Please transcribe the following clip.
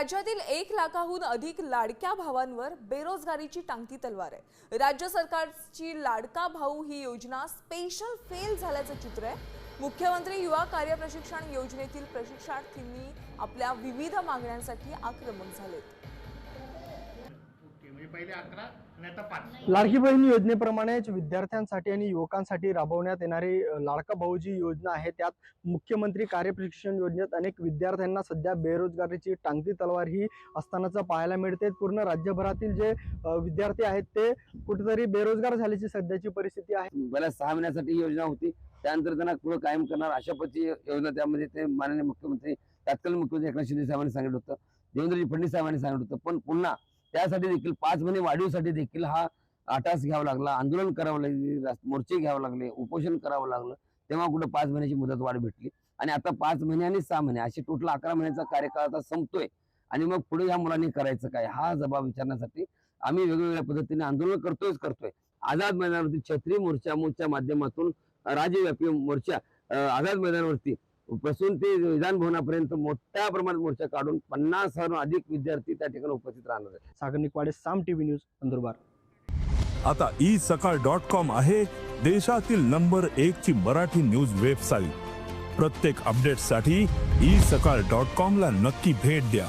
राज्यातील एक लाखाहून अधिक लाडक्या भावांवर बेरोजगारीची टांगती तलवार आहे. राज्य सरकारची लाडका भाऊ ही योजना स्पेशल फेल झाल्याचं चित्र आहे. मुख्यमंत्री युवा कार्य प्रशिक्षण योजनेतील प्रशिक्षणार्थींनी आपल्या विविध मागण्यांसाठी आक्रमक झालेत. अकरा पाच. लाडकी बहीण योजनेप्रमाणेच विद्यार्थ्यांसाठी आणि युवकांसाठी राबवण्यात येणारी लाडका भाऊ जी योजना आहे. त्यात मुख्यमंत्री कार्यप्रशिक्षण योजनेत अनेक विद्यार्थ्यांना सध्या बेरोजगारीची टांगती तलवार ही असतानाचं पाहायला मिळते. पूर्ण राज्यभरातील जे विद्यार्थी आहेत ते कुठेतरी बेरोजगार झाल्याची सध्याची परिस्थिती आहे. बऱ्याच सहा महिन्यासाठी ही योजना होती. त्यानंतर त्यांना पुढे कायम करणार अशा पद्धती योजना त्यामध्ये ते माननीय मुख्यमंत्री तत्कालीन मुख्यमंत्री एकनाथ शिंदे साहेबांनी सांगितलं होतं. देवेंद्रजी फडणवीस साहेबांनी सांगितलं होतं. पण पुन्हा त्यासाठी देखील पाच महिने वाढीवसाठी देखील हा आटास घ्यावा लागला आंदोलन करावं लागले मोर्चे घ्यावं लागले उपोषण करावं लागलं तेव्हा कुठं पाच महिन्याची मुदत वाढ भेटली. आणि आता पाच महिने आणि सहा महिने अशी टोटल अकरा महिन्याचा कार्यकाळ आता संपतोय. आणि मग पुढे ह्या मुलांनी करायचं काय? हा जबाब विचारण्यासाठी आम्ही वेगवेगळ्या पद्धतीने आंदोलन करतोयच करतोय. आझाद मैदानावरती छत्री मोर्चा मोर्चा माध्यमातून राज्यव्यापी मोर्चा आझाद मैदानावरती बसून ते विधान भवनापर्यंत मोठ्या प्रमाणात मोर्चा काढून पन्नास अधिक विद्यार्थी त्या ठिकाणी उपस्थित राहणार आहेत. सागर निकवाडे साम टीव्ही न्यूज नंदुरबार आता ई सकाळ डॉट कॉम आहे देशातील नंबर एक ची मराठी न्यूज वेबसाईट. प्रत्येक अपडेटसाठी ई सकाळ डॉट कॉम ला नक्की भेट द्या.